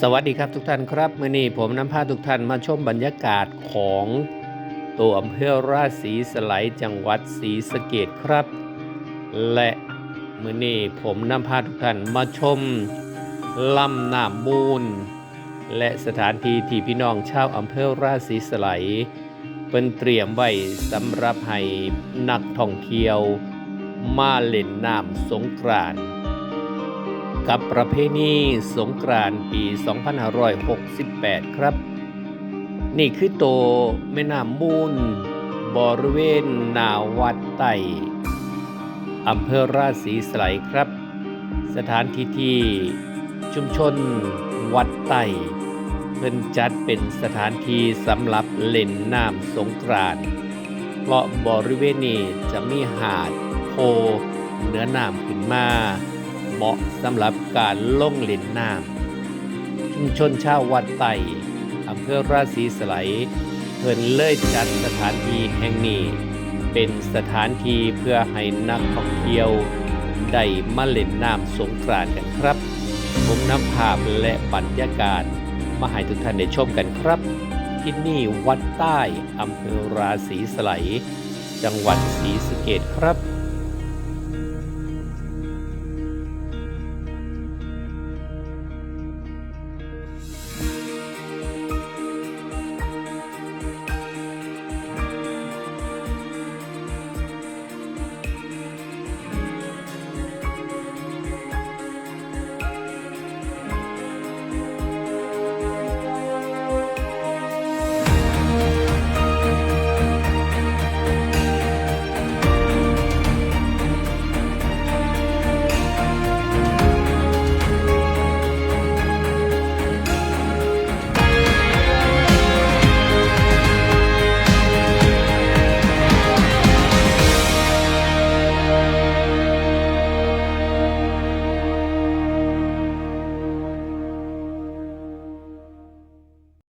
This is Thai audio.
สวัสดีครับทุกท่านครับมื่อนี้ผมนำพาทุกท่านมาชมบรรยากาศของตัวอำเภอราศีสไลจังหวัดศรีสะเกดครับ และมื่อนี้ผมนำพาทุกท่านมาชมลำน้ำมูล และสถานที่ที่พี่น้องชาวอำเภอราศีสไลเป็นเตรียมไว้สำหรับให้นักท่องเที่ยวมาเล่นน้ำสงกรานต์ กับประเพณีสงกรานต์ปี 2568 ครับ นี่คือโตแม่น้ำมูล บริเวณนาวัดไต่อำเภอราศีสไลยครับ สถานที่ที่ชุมชนวัดไต่เพิ่นจัดเป็นสถานที่สำหรับเล่นน้ำสงกรานต์เพราะบริเวณนี้จะมีหาดโพเหนือน้ำขึ้นมา เหมาะสำหรับการล่องเล่นน้ำชุมชนชาววัดไต่อำเภอราศีสไลเพิ่นเลยจัดสถานที่แห่งนี้ เป็นสถานที่เพื่อให้นักท่องเที่ยว ได้มาเล่นน้ำสงกรานต์กันครับ ผมนำภาพและบรรยากาศ มาให้ทุกท่านได้ชมกันครับ ที่นี่วัดใต้อำเภอราศีสไลจังหวัดศรีสะเกดครับ